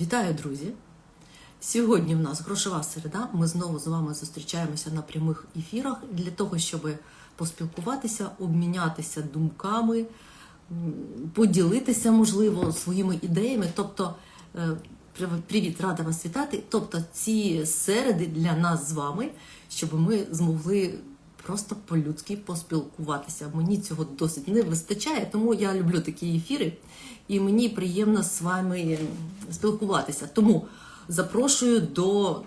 Вітаю, друзі! Сьогодні в нас грошова середа. Ми знову з вами зустрічаємося на прямих ефірах для того, щоб поспілкуватися, обмінятися думками, поділитися, можливо, своїми ідеями. Тобто, е, привіт, рада вас вітати. Тобто, ці середи для нас з вами, щоб ми змогли просто по-людськи поспілкуватися. Мені цього досить не вистачає, тому я люблю такі ефіри, і мені приємно з вами спілкуватися. Тому запрошую до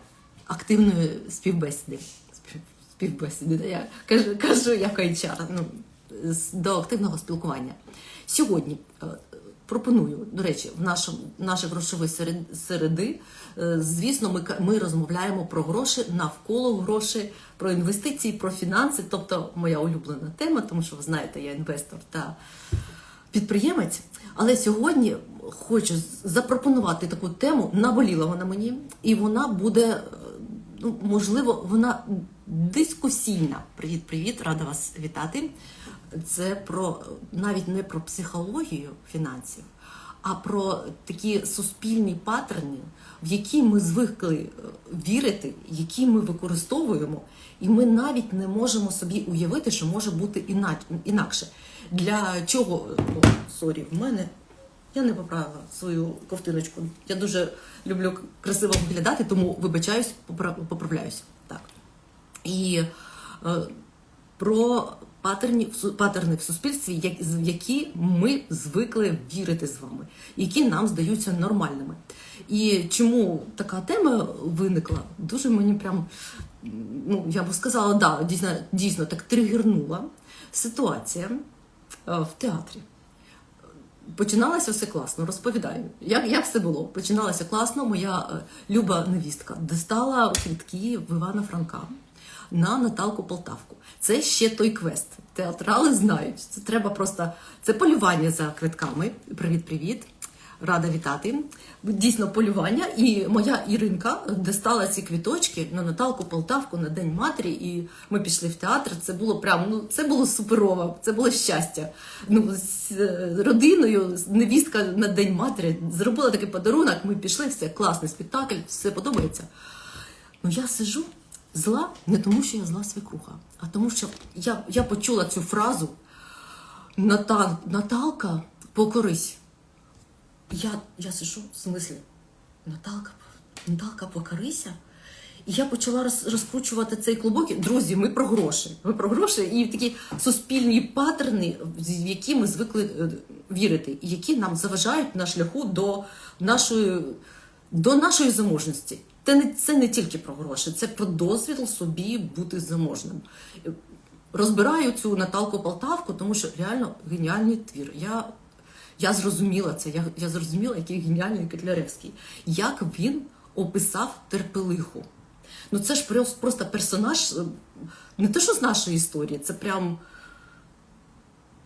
активної співбесіди. Спів- Співбесіди, я кажу, кажу як HR, ну, до активного спілкування. Сьогодні е, пропоную, до речі, в нашому наші грошові серед- середи. е, Звісно, ми, ми розмовляємо про гроші навколо грошей, про інвестиції, про фінанси, тобто моя улюблена тема, тому що ви знаєте, я інвестор та підприємець. Але сьогодні хочу запропонувати таку тему. Наболіла вона мені, і вона буде, е, ну, можливо, вона дискусійна. Привіт, привіт, рада вас вітати. Це про навіть не про психологію фінансів, а про такі суспільні паттерни, в які ми звикли е, вірити, які ми використовуємо, і ми навіть не можемо собі уявити, що може бути інакше. Для чого О, сорі, в мене я не поправила свою ковтиночку. Я дуже люблю красиво виглядати, тому вибачаюсь, попра- поправляюсь. Так. І е, про патерні, патерни в суспільстві, які ми звикли вірити з вами, які нам здаються нормальними. І чому така тема виникла? Дуже мені прям, ну я б сказала, да, дійсно, дійсно так тригернула ситуація е, в театрі. Починалося все класно, розповідаю. Як, як все було? Починалося класно. Моя е, люба невістка достала квітки в Івана Франка на Наталку Полтавку. Це ще той квест. Театрали знають. Це треба просто це полювання за квитками. Привіт, привіт. Рада вітати. Дійсно полювання. І моя Іринка достала ці квіточки на Наталку Полтавку на День матері, і ми пішли в театр. Це було прям, ну це було суперово, це було щастя. Ну, з е, родиною, невістка на День матері зробила такий подарунок. Ми пішли, все класний спектакль, все подобається. Ну я сижу зла не тому, що я зла свекруха, а тому, що я, я почула цю фразу Натал, Наталка, покорись. Я, я сижу, в смислі, Наталка, Наталка, покорися. І я почала роз, розкручувати цей клубок. Друзі, ми про гроші. Ми про гроші і такі суспільні паттерни, в які ми звикли е, вірити, і які нам заважають на шляху до нашої, до нашої заможності. Це не, це не тільки про гроші, це про дозвіл собі бути заможним. Розбираю цю Наталку Полтавку, тому що реально геніальний твір. Я, я зрозуміла це, я, я зрозуміла, який геніальний Котляревський. Як він описав терпелиху. Ну це ж просто, персонаж, е, не те, що з нашої історії, це прям.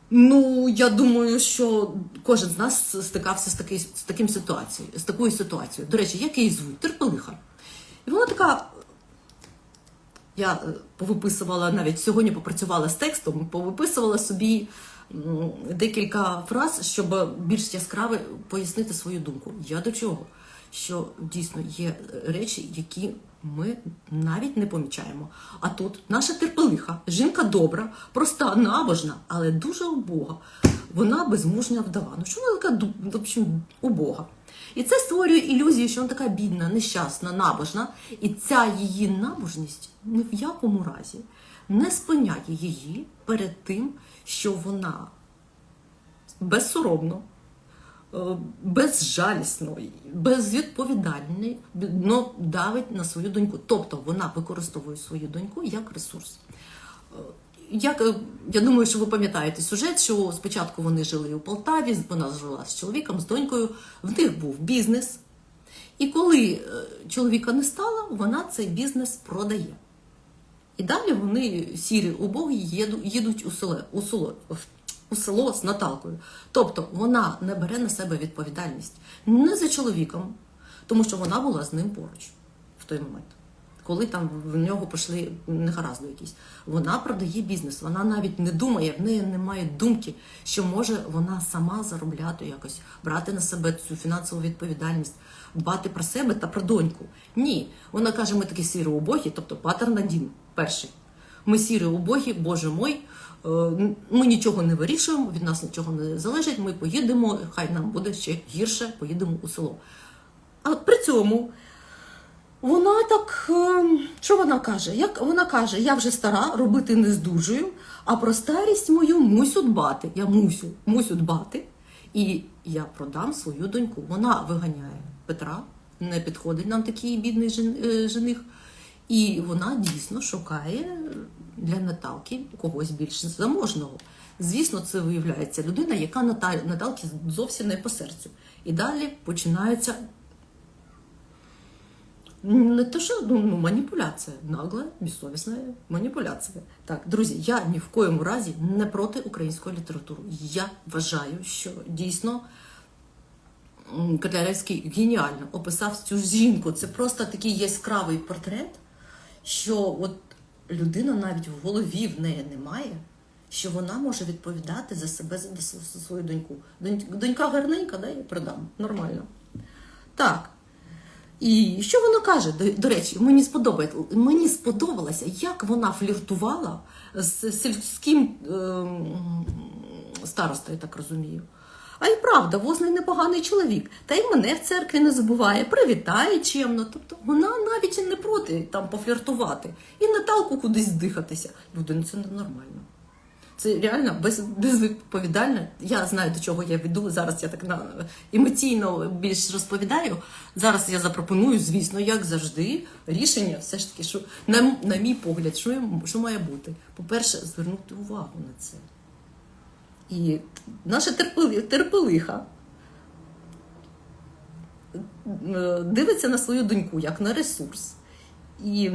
Ну, я думаю, що кожен з нас стикався з, такий, з, таким ситуацією, з такою ситуацією. До речі, як її звуть? Терпелиха. І вона така. Я повиписувала навіть сьогодні попрацювала з текстом, повиписувала собі декілька фраз, щоб більш яскраво пояснити свою думку. Я до чого? Що дійсно є речі, які ми навіть не помічаємо. А тут наша терпелиха, жінка добра, проста, набожна, але дуже убога. Вона безмужня вдова. Ну що вона така в общем, убога? І це створює ілюзію, що вона така бідна, нещасна, набожна. І ця її набожність ні в якому разі не спиняє її перед тим, що вона безсоромно, е, безжалісно, безвідповідально давить на свою доньку. Тобто вона використовує свою доньку як ресурс. Як е, я думаю, що ви пам'ятаєте сюжет, що спочатку вони жили у Полтаві, вона жила з чоловіком, з донькою, в них був бізнес. І коли е, чоловіка не стало, вона цей бізнес продає. І далі вони сірі убогі їдуть у село, у село, у село з Наталкою. Тобто вона не бере на себе відповідальність не за чоловіком, тому що вона була з ним поруч в той момент. Коли там в нього пішли негаразди якісь. Вона продає бізнес, вона навіть не думає, в неї немає думки, що може вона сама заробляти якось, брати на себе цю фінансову відповідальність, дбати про себе та про доньку. Ні, вона каже, ми такі сірі убогі, тобто паттерн один, перший. Ми сірі убогі, боже мой, е, ми нічого не вирішуємо, від нас нічого не залежить, ми поїдемо, хай нам буде ще гірше, поїдемо у село. А при цьому вона так, е, що вона каже? Як вона каже, я вже стара, робити не здужую, а про старість мою мусю дбати. Я мусю, мусю дбати. І я продам свою доньку. Вона виганяє Петра, не підходить нам такий бідний е, жених. І вона дійсно шукає для Наталки когось більш заможного. Звісно, це виявляється людина, яка Ната- Наталки зовсім не по серцю. І далі починаються не те, що ну, ну, маніпуляція, нагла, безсовісна маніпуляція. Так, друзі, я ні в коєму разі не проти української літератури. Я вважаю, що дійсно Котляревський геніально описав цю жінку. Це просто такий яскравий портрет, що от людина навіть в голові в неї немає, що вона може відповідати за себе за свою доньку. Донь- Донька гарненька, да, я продам. Нормально. Так. І що вона каже? До, до речі, мені сподобається, мені сподобалося, як вона фліртувала з сільським ем, старостою, так розумію. А й правда, возний непоганий чоловік. Та й мене в церкві не забуває, привітає чемно. Тобто вона навіть не проти там пофліртувати і Наталку кудись здихатися. Люди, ну це ненормально. Це реально без. Я знаю, до чого я веду. Зараз я так на емоційно більш розповідаю. Зараз я запропоную, звісно, як завжди, рішення все ж таки, що на, на мій погляд, що, що має бути. По-перше, звернути увагу на це. І наша терпели, терпелиха е, дивиться на свою доньку як на ресурс. І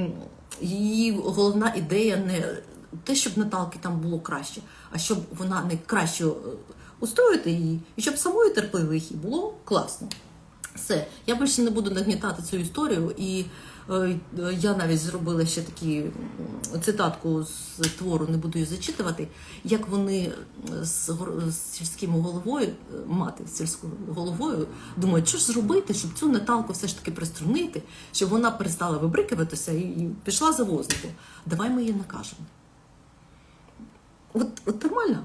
її головна ідея не те, щоб Наталки там було краще, а щоб вона не краще е, устроїти її, і щоб самої терпеливихі було класно. Все, я більше не буду нагнітати цю історію, і е, е, я навіть зробила ще такі цитатку з твору, не буду її зачитувати, як вони з, гор- з сільським головою, е, мати з сільською головою, думають, що ж зробити, щоб цю Наталку все ж таки приструнити, щоб вона перестала вибрикуватися і, пішла за вознику. Давай ми її накажемо. От, от нормально.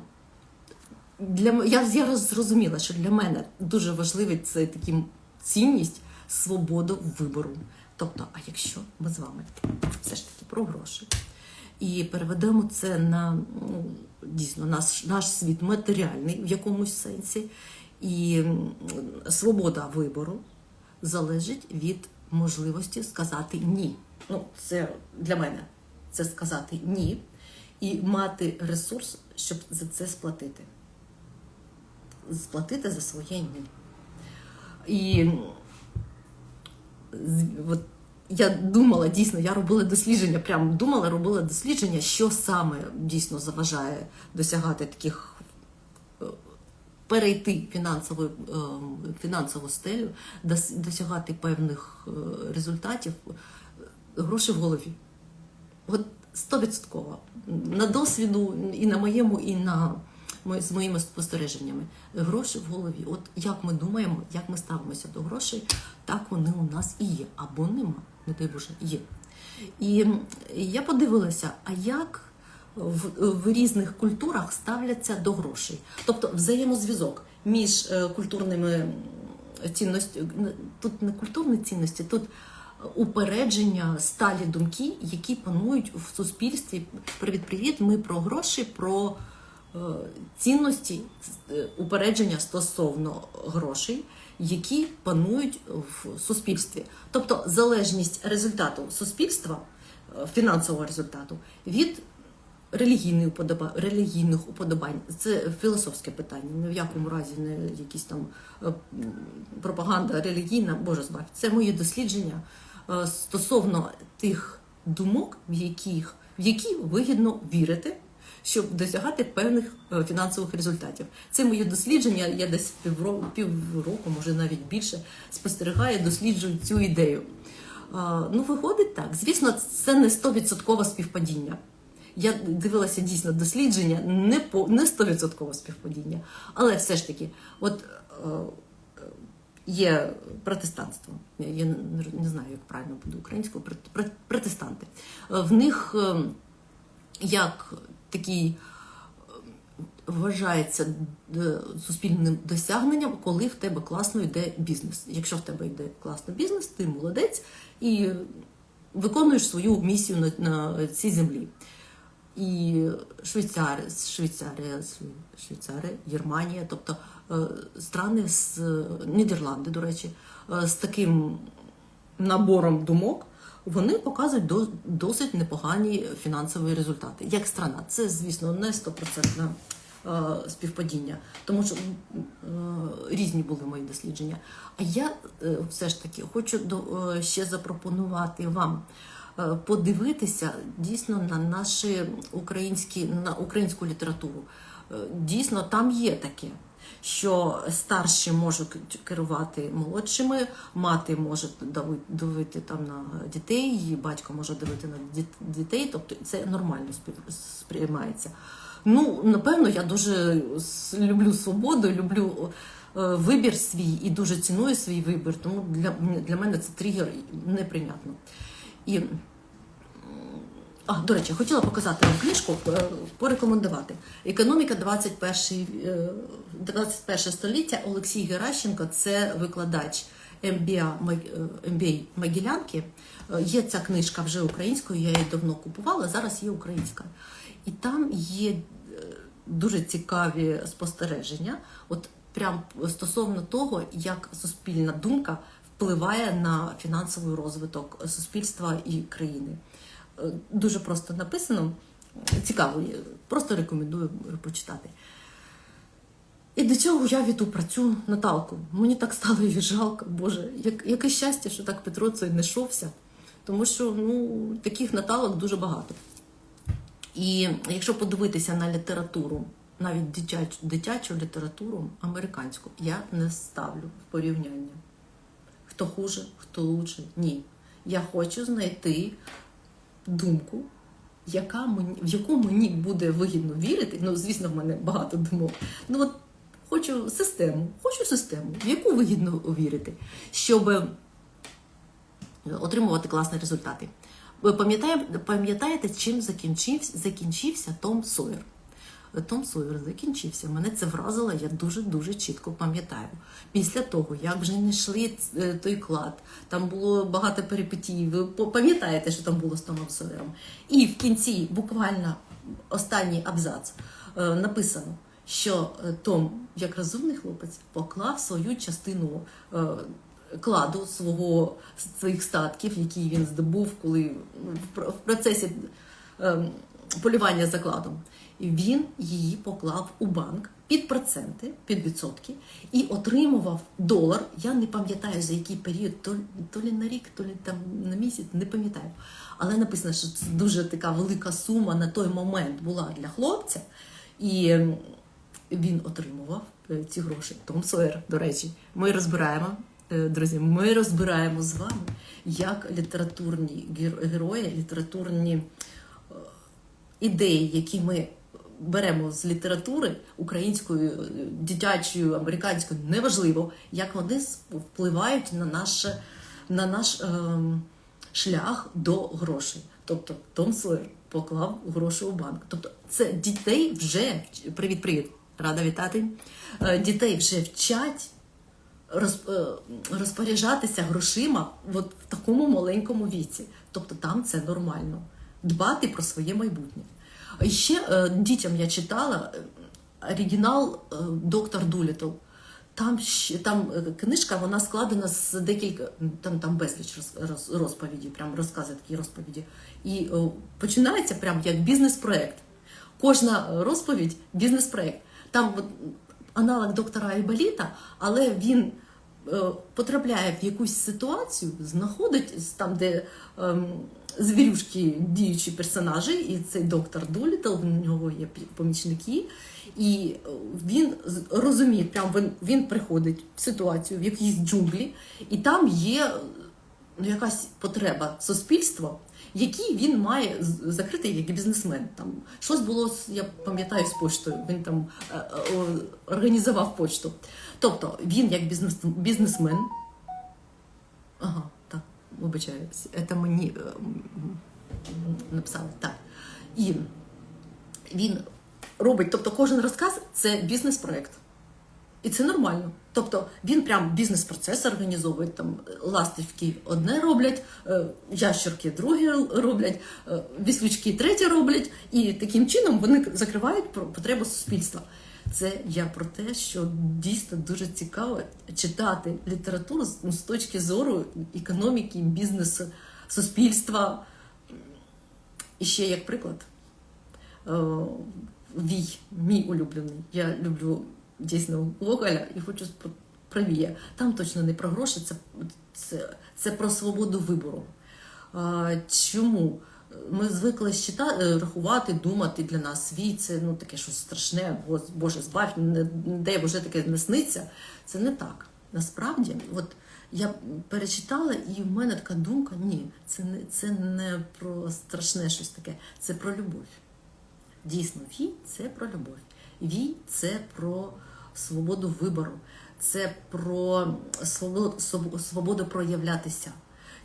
Для я, я зрозуміла, що для мене дуже важливий це такі цінність, свободу вибору. Тобто, а якщо ми з вами все ж таки про гроші і переведемо це на ну, дійсно наш, наш світ матеріальний в якомусь сенсі, і свобода вибору залежить від можливості сказати ні. Ну, це для мене це сказати ні і мати ресурс, щоб за це сплатити. Сплатити за своє ні. І от я думала, дійсно, я робила дослідження, прям думала, робила дослідження, що саме дійсно заважає досягати таких е, перейти фінансову, е, фінансову стелю, досягати певних е, результатів, гроші в голові. От стовідсотково. На досвіду і на моєму, і на з моїми спостереженнями. Гроші в голові. От як ми думаємо, як ми ставимося до грошей, так вони у нас і є. Або нема, не дай Боже, є. І я подивилася, а як в, в різних культурах ставляться до грошей. Тобто взаємозв'язок між е, культурними цінностями, тут не культурні цінності, тут упередження, сталі думки, які панують в суспільстві. Привіт-привіт, ми про гроші, про е, цінності, е, упередження стосовно грошей, які панують в суспільстві. Тобто залежність результату суспільства, е, фінансового результату від релігійних уподобань, релігійних уподобань. Це філософське питання. Ні в якому разі не якісь там пропаганда релігійна, боже збав. Це моє дослідження стосовно тих думок, в яких в які вигідно вірити. Щоб досягати певних е, фінансових результатів, це моє дослідження. Я десь півроку, півроку, може навіть більше, спостерігаю, досліджую цю ідею. Ну, виходить так. Звісно, це не 100% співпадіння. Я дивилася дійсно дослідження, не по не 100% співпадіння. Але все ж таки, от е, є протестанство. Я не, знаю, як правильно буде українською, протестанти. Е, В них е, як такий вважається е, суспільним досягненням, коли в тебе класно йде бізнес. Якщо в тебе йде класно бізнес, ти молодець і виконуєш свою місію на, на цій землі. І Швейцарія, Швейцарія, Швейцарія, Германія, тобто е, страни з Нідерланди, до речі, е, з таким набором думок. Вони показують досить непогані фінансові результати. Як страна, це, звісно, не стопроцентна Е, співпадіння, тому що е, різні були мої дослідження. А я е, все ж таки хочу ще запропонувати вам. Подивитися дійсно на наші українські на українську літературу. Дійсно, там є таке, що старші можуть керувати молодшими, мати може дивити там на дітей, батько може дивити на дітей, тобто це нормально сприймається. Ну, напевно, я дуже люблю свободу, люблю е, вибір свій і дуже ціную свій вибір. Тому для для мене це тригер неприйнятно. І, а, До речі, хотіла показати вам книжку, е, порекомендувати. Економіка 21 21 е, століття Олексій Геращенко це викладач МБА, МБА Могилянки. Є ця книжка вже українською, я її давно купувала, зараз є українська. І там є е, дуже цікаві спостереження, от прям стосовно того, як суспільна думка впливає на фінансовий розвиток суспільства і країни. Е, дуже просто написано, цікаво, просто рекомендую почитати. І до цього я веду працю Наталку. Мені так стало її жалко, Боже, як, яке щастя, що так Петро цей не йшовся, тому що ну, таких Наталок дуже багато. І якщо подивитися на літературу, навіть дитячу, дитячу літературу американську, я не ставлю в порівняння. Хто хуже, хто лучше. Ні. Я хочу знайти думку, яка мені, в яку мені буде вигідно вірити. Ну, звісно, в мене багато думок. Ну от хочу систему, хочу систему, в яку вигідно вірити, щоб отримувати класні результати. Ви пам'ятаєте, чим закінчився, закінчився Том Сойер? Том Сойер закінчився. Мене це вразило, я дуже-дуже чітко пам'ятаю. Після того, як вже не йшли е, той клад, там було багато перипетій, ви пам'ятаєте, що там було з Томом Сойером. І в кінці, буквально останній абзац, е, написано, що е, Том, як розумний хлопець, поклав свою частину кладу свого своїх статків, які він здобув, коли в процесі ем, полювання за кладом. Він її поклав у банк під проценти, під відсотки, і отримував долар. Я не пам'ятаю за який період, то, то лі на рік, то лі там на місяць, не пам'ятаю. Але написано, що це дуже така велика сума на той момент була для хлопця, і він отримував е, ці гроші. Том Сойер, до речі, ми розбираємо. Е, друзі, ми розбираємо з вами, як літературні герої, літературні е, ідеї, які ми беремо з літератури української, е, дитячої, американської, неважливо, як вони впливають на наш, на наш е, шлях до грошей. Тобто Том Сойер поклав гроші у банк. Тобто, це дітей вже привіт-привіт, рада вітати. Дітей вже вчать. Е, розпоряджатися грошима от в такому маленькому віці. Тобто там це нормально. Дбати про своє майбутнє. Ще е, дітям я читала е, оригінал Доктор Дулітл. Там там книжка вона складена з декілька, там там безліч роз, розповіді, прям розкази такі розповіді. І починається прям як бізнес-проект. Кожна розповідь бізнес-проект. Там аналог доктора Айболіта, але він Е, потрапляє в якусь ситуацію, знаходить там, де ем, звірюшки діючі персонажі, і цей доктор Долітл, в нього є помічники, і він розуміє, прям він, він приходить в ситуацію в якійсь джунглі, і там є ну, якась потреба суспільства, які він має закрити як бізнесмен. Там щось було, я пам'ятаю, з поштою. Він там е, е, організував почту. Тобто він як бізнес, бізнесмен. Ага, вибачаюсь, це мені е, написали. Так. І він робить, тобто кожен розказ це бізнес-проект. І це нормально. Тобто він прям бізнес-процес організовує. Там ластівки одне роблять, е, ящерки друге роблять, е, віслючки третє роблять, і таким чином вони закривають потребу суспільства. Це я про те, що дійсно дуже цікаво читати літературу з, ну, з точки зору економіки, бізнесу, суспільства. І ще як приклад, е, Вій, мій улюблений. Я люблю дійсно Гоголя і хочу про. Там точно не про гроші, це, це, це про свободу вибору. Чому? Ми звикли чита- е, рахувати, думати для нас вій, це ну, таке щось страшне, Боже, збавь, не, де вже таке не сниться. Це не так. Насправді, от я перечитала, і в мене така думка: ні, це не, це не про страшне щось таке, це про любов. Дійсно, вій це про любов. Вій це про свободу вибору, це про свободу, свободу проявлятися.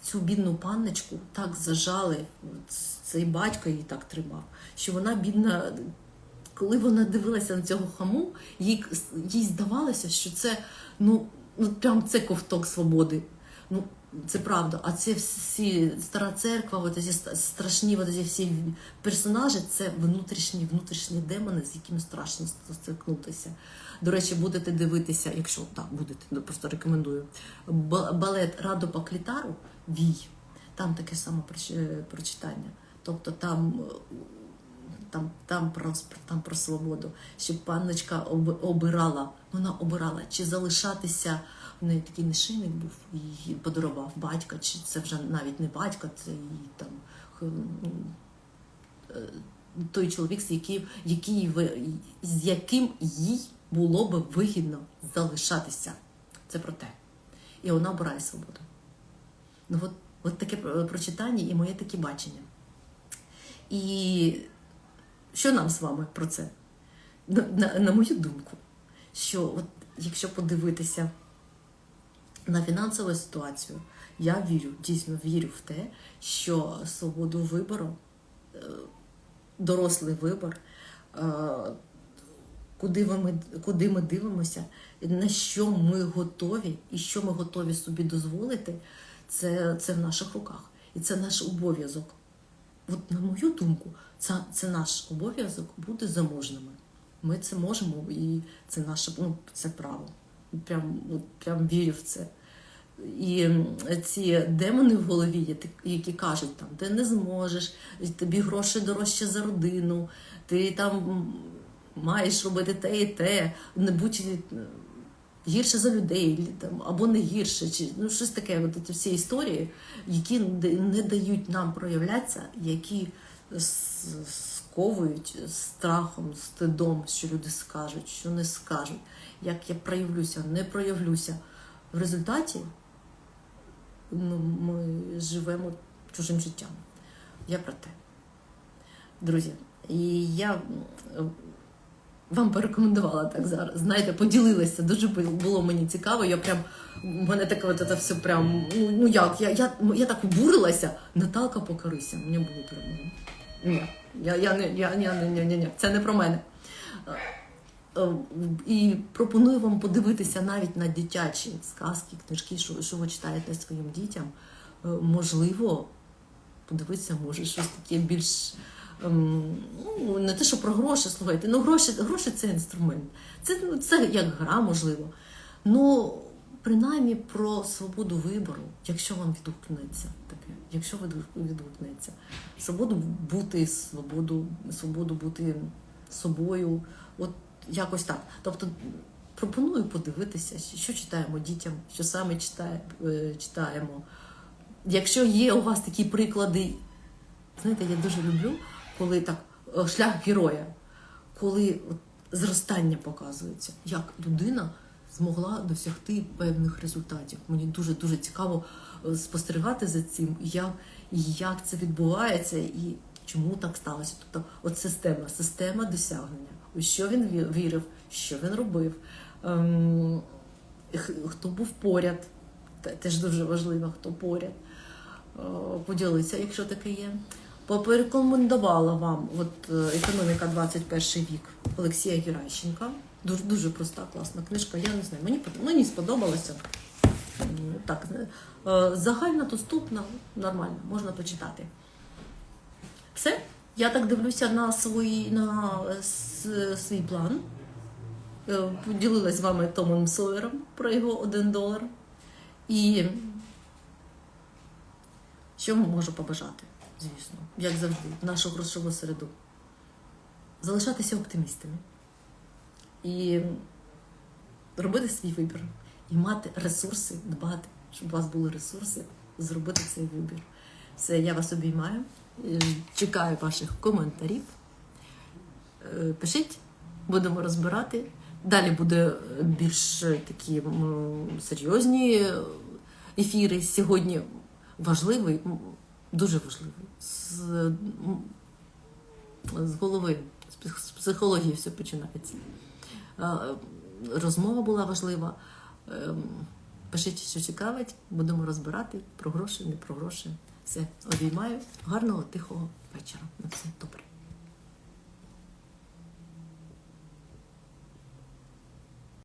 Цю бідну панночку так зажали, цей батько її так тримав, що вона бідна. Коли вона дивилася на цього хаму, їй, їй здавалося, що це ну, ну прям це ковток свободи. Ну, це правда. А це всі стара церква, от страшні от всі персонажі, це внутрішні, внутрішні демони, з якими страшно стикнутися. До речі, будете дивитися, якщо так будете, просто рекомендую. Ба- Балет Радо по клітару Вій. Там таке саме е, прочитання. Тобто там е, там, там, про, там про свободу, щоб панночка обирала, вона обирала, чи залишатися, в неї такий нашийник був, їй подарував батька, чи це вже навіть не батько, це її там ну, е, той чоловік, з яким, який, з яким їй було би вигідно залишатися. Це про те. І вона обирає свободу. Ну, от, от таке прочитання і моє таке бачення. І що нам з вами про це? На, на, на мою думку, що от якщо подивитися на фінансову ситуацію, я вірю, дійсно вірю в те, що свободу вибору, е, дорослий вибор, е, куди ми, куди ми дивимося, на що ми готові і що ми готові собі дозволити, це, це в наших руках. І це наш обов'язок. От, на мою думку, це, це наш обов'язок бути заможними. Ми це можемо, і це наше ну, це право. Прям, от, прям вірю в це. І ці демони в голові, які кажуть, там, ти не зможеш, тобі гроші дорожче за родину, ти там маєш робити те і те, не будь гірше за людей, там, або не гірше, чи ну щось таке. От всі історії, які не дають нам проявлятися, які сковують страхом, стидом, що люди скажуть, що не скажуть, як я проявлюся, не проявлюся. В результаті ну, ми живемо чужим життям. Я про те. Друзі, і я вам порекомендувала так зараз. Знаєте, поділилася. Дуже було мені цікаво. Я прям у мене таке от це все прям. Ну, ну як, я, я, я так обурилася. Наталка покорися. Мені було прям. ну, Ні, я, я, не, я, я, ні, ні, ні, це не про мене. Е, І пропоную вам подивитися навіть на дитячі сказки, книжки, що, що ви читаєте своїм дітям. Е, Можливо, подивитися, може, щось таке більш. Ем, Ну, не те, що про гроші, слухайте, ну гроші, гроші це інструмент. Це, ну, це як гра, можливо. Ну, принаймні про свободу вибору, якщо вам відгукнеться таке, якщо відгук- відгукнеться. Свободу бути, свободу, свободу бути собою, от якось так. Тобто пропоную подивитися, що читаємо дітям, що саме е, читаємо. Якщо є у вас такі приклади, знаєте, я дуже люблю, коли так е, шлях героя, коли зростання показується, як людина змогла досягти певних результатів. Мені дуже дуже цікаво е, спостерігати за цим, як, як це відбувається, і чому так сталося. Тобто, от система, система досягнення. У що він вірив, що він робив, ем, хто був поряд, теж дуже важливо, хто поряд. Е, Поділиться, якщо таке є. Порекомендувала вам от, е, економіка 21 вік Олексія Геращенка. Дуже, дуже проста, класна книжка. Я не знаю, мені, мені сподобалося. Так, е, загально доступна, нормально, можна почитати. Все. Я так дивлюся на свій, на е, свій план. Поділилась з вами Томом Сойером про його один долар. І що можу побажати, звісно, як завжди, в нашу грошову середу. Залишатися оптимістами і робити свій вибір, і мати ресурси, дбати, щоб у вас були ресурси, зробити цей вибір. Все, я вас обіймаю. Е, Чекаю ваших коментарів. Е, Пишіть, будемо розбирати. Далі буде більш такі серйозні ефіри. Сьогодні важливий, дуже важливий. З, з голови, з психології все починається. Розмова була важлива. Ем, Пишіть, що цікавить, будемо розбирати про гроші, не про гроші. Все, обіймаю. Гарного, тихого вечора. На все добре.